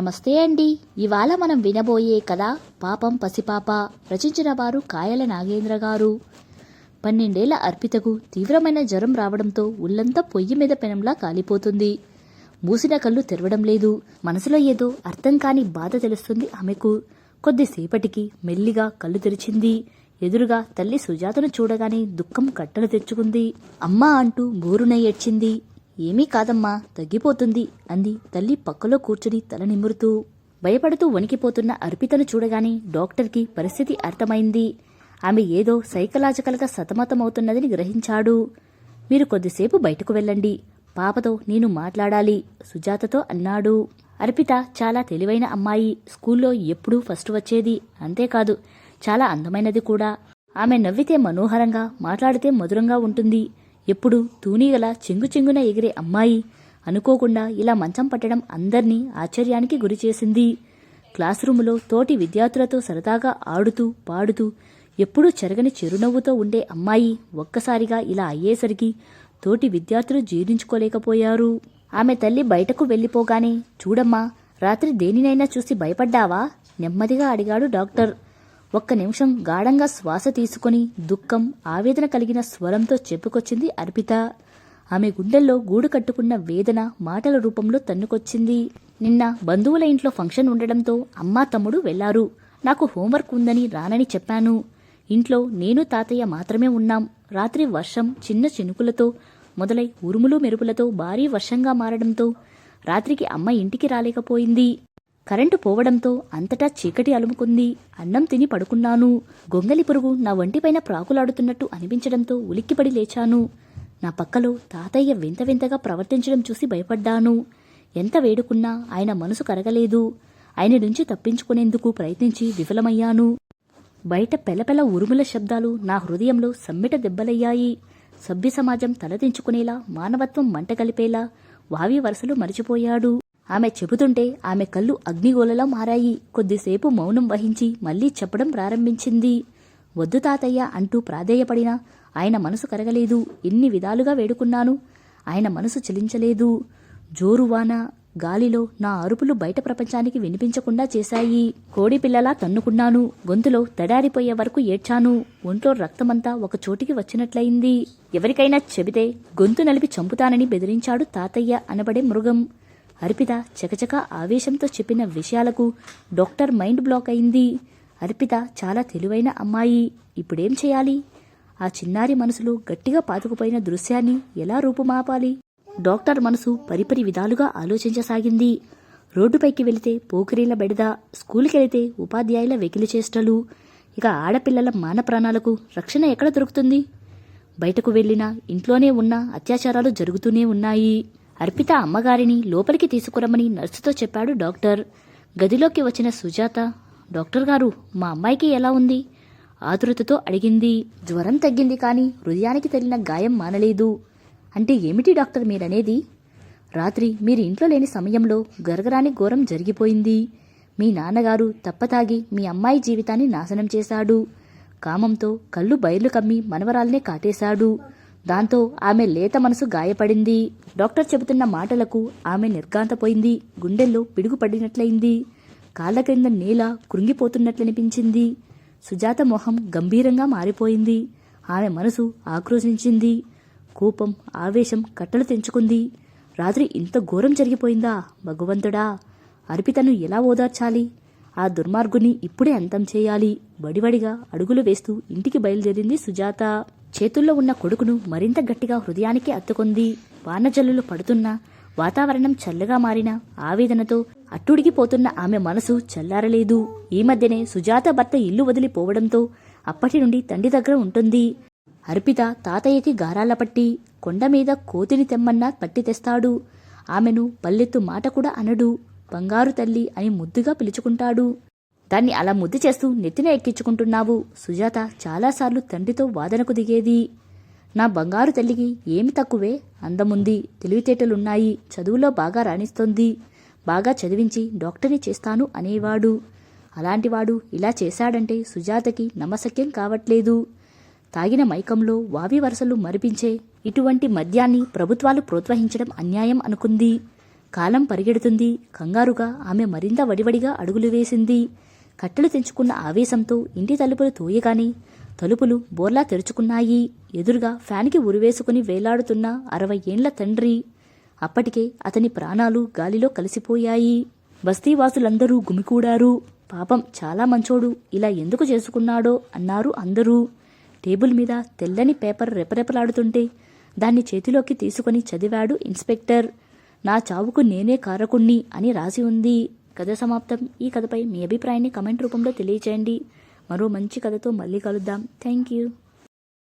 నమస్తే అండి. ఇవాళ మనం వినబోయే కథ పాపం పసిపాప రచించిన వారు కాయల నాగేంద్ర గారు. పన్నెండేళ్ళ అర్పితకు తీవ్రమైన జ్వరం రావడంతో ఉల్లంతా పొయ్యి మీద పెనంలా కాలిపోతుంది. మూసిన కళ్ళు తెరవడం లేదు. మనసులో ఏదో అర్థం కాని బాధ తెలుస్తుంది ఆమెకు. కొద్దిసేపటికి మెల్లిగా కళ్ళు తెరిచింది. ఎదురుగా తల్లి సుజాతను చూడగానే దుఃఖం కట్టలు తెచ్చుకుంది. అమ్మా అంటూ బోరున ఏడ్చింది. ఏమీ కాదమ్మా తగ్గిపోతుంది అంది తల్లి పక్కలో కూర్చుని తల నిమురుతూ. భయపడుతూ వణికిపోతున్న అర్పితను చూడగానే డాక్టర్కి పరిస్థితి అర్థమైంది. ఆమె ఏదో సైకలాజికల్గా సతమతమవుతున్నదని గ్రహించాడు. మీరు కొద్దిసేపు బయటకు వెళ్ళండి పాపతో నేను మాట్లాడాలి సుజాతతో అన్నాడు. అర్పిత చాలా తెలివైన అమ్మాయి స్కూల్లో ఎప్పుడూ ఫస్ట్ వచ్చేది అంతేకాదు చాలా అందమైనది కూడా. ఆమె నవ్వితే మనోహరంగా మాట్లాడితే మధురంగా ఉంటుంది. ఎప్పుడు తూనీగల చెంగు చెంగున ఎగిరే అమ్మాయి అనుకోకుండా ఇలా మంచం పట్టడం అందర్నీ ఆశ్చర్యానికి గురిచేసింది క్లాస్ రూములో తోటి విద్యార్థులతో సరదాగా ఆడుతూ పాడుతూ ఎప్పుడూ చెరగని చిరునవ్వుతో ఉండే అమ్మాయి ఒక్కసారిగా ఇలా అయ్యేసరికి తోటి విద్యార్థులు జీర్ణించుకోలేకపోయారు. ఆమె తల్లి బయటకు వెళ్ళిపోగానే చూడమ్మా రాత్రి దేనినైనా చూసి భయపడ్డావా? నెమ్మదిగా అడిగాడు డాక్టర్. ఒక్క నిమిషం గాఢంగా శ్వాస తీసుకుని దుఃఖం ఆవేదన కలిగిన స్వరంతో చెప్పుకొచ్చింది అర్పిత. ఆమె గుండెల్లో గూడు కట్టుకున్న వేదన మాటల రూపంలో తన్నుకొచ్చింది. నిన్న బంధువుల ఇంట్లో ఫంక్షన్ ఉండడంతో అమ్మా తమ్ముడు వెళ్ళారు. నాకు హోంవర్క్ ఉందని రానని చెప్పాను. ఇంట్లో నేను తాతయ్య మాత్రమే ఉన్నాం. రాత్రి వర్షం చిన్న చినుకులతో మొదలై ఉరుములు మెరుపులతో భారీ వర్షంగా మారడంతో రాత్రికి అమ్మ ఇంటికి రాలేకపోయింది. కరెంటు పోవడంతో అంతటా చీకటి అలుముకుంది. అన్నం తిని పడుకున్నాను. గొంగలి పురుగు నా వంటిపైన ప్రాకులాడుతున్నట్టు అనిపించడంతో ఉలిక్కిపడి లేచాను. నా పక్కలో తాతయ్య వింత వింతగా ప్రవర్తించడం చూసి భయపడ్డాను. ఎంత వేడుకున్నా ఆయన మనసు కరగలేదు. ఆయన నుంచి తప్పించుకునేందుకు ప్రయత్నించి విఫలమయ్యాను. బయట పెలపెల ఉరుముల శబ్దాలు నా హృదయంలో సమ్మిట దెబ్బలయ్యాయి. సభ్య సమాజం తలదించుకునేలా మానవత్వం మంటగలిపేలా వావి వరుసలు మరిచిపోయాడు. ఆమె చెబుతుంటే ఆమె కళ్ళు అగ్నిగోళలా మారాయి. కొద్దిసేపు మౌనం వహించి మళ్ళీ చెప్పడం ప్రారంభించింది. వద్దు తాతయ్య అంటూ ప్రాధేయపడినా ఆయన మనసు కరగలేదు. ఎన్ని విధాలుగా వేడుకున్నాను. ఆయన మనసు చలించలేదు. జోరువాన గాలిలో నా అరుపులు బయట ప్రపంచానికి వినిపించకుండా చేశాయి. కోడి పిల్లలా తన్నుకున్నాను. గొంతులో తడారిపోయే వరకు ఏడ్చాను. ఒంట్లో రక్తమంతా ఒక చోటికి వచ్చినట్లయింది. ఎవరికైనా చెబితే గొంతు నలిపి చంపుతానని బెదిరించాడు తాతయ్య అనబడే మృగం. అర్పిత చకచక ఆవేశంతో చెప్పిన విషయాలకు డాక్టర్ మైండ్ బ్లాక్ అయింది. అర్పిత చాలా తెలివైన అమ్మాయి. ఇప్పుడేం చేయాలి? ఆ చిన్నారి మనసులో గట్టిగా పాతుకుపోయిన దృశ్యాన్ని ఎలా రూపుమాపాలి? డాక్టర్ మనసు పరిపరి విధాలుగా ఆలోచించసాగింది. రోడ్డుపైకి వెళితే పోకిరీల బెడద స్కూల్కి వెళితే ఉపాధ్యాయుల వెకిలి చేష్టలు ఇక ఆడపిల్లల మాన ప్రాణాలకు రక్షణ ఎక్కడ దొరుకుతుంది? బయటకు వెళ్ళినా ఇంట్లోనే ఉన్న అత్యాచారాలు జరుగుతూనే ఉన్నాయి. అర్పిత అమ్మగారిని లోపలికి తీసుకురమ్మని నర్సుతో చెప్పాడు డాక్టర్. గదిలోకి వచ్చిన సుజాత డాక్టర్ గారు మా అమ్మాయికి ఎలా ఉంది? ఆతురతతో అడిగింది. జ్వరం తగ్గింది కానీ హృదయానికి తగిలిన గాయం మానలేదు. అంటే ఏమిటి డాక్టర్ మీరనేది? రాత్రి మీరు ఇంట్లో లేని సమయంలో గరగరాని ఘోరం జరిగిపోయింది. మీ నాన్నగారు తప్పతాగి మీ అమ్మాయి జీవితాన్ని నాశనం చేశాడు. కామంతో కళ్ళు బయర్లు కమ్మి మనవరాల్నే కాటేశాడు. దాంతో ఆమె లేత మనసు గాయపడింది. డాక్టర్ చెబుతున్న మాటలకు ఆమె నిర్గాంతపోయింది గుండెల్లో పిడుగుపడినట్లయింది. కాళ్ళ కాళ్ళ క్రింద నేల కృంగిపోతున్నట్లనిపించింది. సుజాత మొహం గంభీరంగా మారిపోయింది. ఆమె మనసు ఆక్రోశించింది. కోపం ఆవేశం కట్టలు తెంచుకుంది. రాత్రి ఇంత ఘోరం జరిగిపోయిందా భగవంతుడా? అర్పితను ఎలా ఓదార్చాలి? ఆ దుర్మార్గుని ఇప్పుడే అంతం చేయాలి. వడివడిగా అడుగులు వేస్తూ ఇంటికి బయలుదేరింది సుజాత. చేతుల్లో ఉన్న కొడుకును మరింత గట్టిగా హృదయానికి అత్తుకుంది. వానజల్లులు పడుతున్నా వాతావరణం చల్లగా మారిన ఆవేదనతో అట్టుడిగిపోతున్న ఆమె మనసు చల్లారలేదు. ఈ మధ్యనే సుజాత భర్త ఇల్లు వదిలిపోవడంతో అప్పటి నుండి తండ్రి దగ్గర ఉంటుంది. అర్పిత తాతయ్యకి గారాల పట్టి కొండ మీద కోతిని తెమ్మన్నా పట్టి తెస్తాడు. ఆమెను పల్లెత్తు మాట కూడా అనడు. బంగారు తల్లి అని ముద్దుగా పిలుచుకుంటాడు. దాన్ని అలా ముద్దు చేస్తూ నెత్తిన ఎక్కించుకుంటున్నావు. సుజాత చాలాసార్లు తండ్రితో వాదనకు దిగేది. నా బంగారు తల్లికి ఏమి తక్కువే? అందముంది. తెలివితేటలున్నాయి. చదువులో బాగా రాణిస్తోంది. బాగా చదివించి డాక్టర్ని చేస్తాను అనేవాడు. అలాంటివాడు ఇలా చేశాడంటే సుజాతకి నమ్మశక్యం కావట్లేదు. తాగిన మైకంలో వావి వరసలు మరిపించే ఇటువంటి మద్యాన్ని ప్రభుత్వాలు ప్రోత్సహించడం అన్యాయం అనుకుంది. కాలం పరిగెడుతుంది. కంగారుగా ఆమె మరింత వడివడిగా అడుగులు వేసింది. కట్టెలు తెంచుకున్న ఆవేశంతో ఇంటి తలుపులు తోయగానే తలుపులు బోర్లా తెరుచుకున్నాయి. ఎదురుగా ఫ్యాన్కి ఉరివేసుకుని వేలాడుతున్న అరవై ఏండ్ల తండ్రి. అప్పటికే అతని ప్రాణాలు గాలిలో కలిసిపోయాయి. బస్తీవాసులందరూ గుమికూడారు. పాపం చాలా మంచోడు ఇలా ఎందుకు చేసుకున్నాడో అన్నారు అందరూ. టేబుల్ మీద తెల్లని పేపర్ రెపరెపలాడుతుంటే దాన్ని చేతిలోకి తీసుకొని చదివాడు ఇన్స్పెక్టర్. నా చావుకు నేనే కారకుణ్ణి అని రాసి ఉంది. కథ సమాప్తం. ఈ కథపై మీ అభిప్రాయాన్ని కమెంట్ రూపంలో తెలియచేయండి. మరో మంచి కథతో మళ్ళీ కలుద్దాం. Thank you.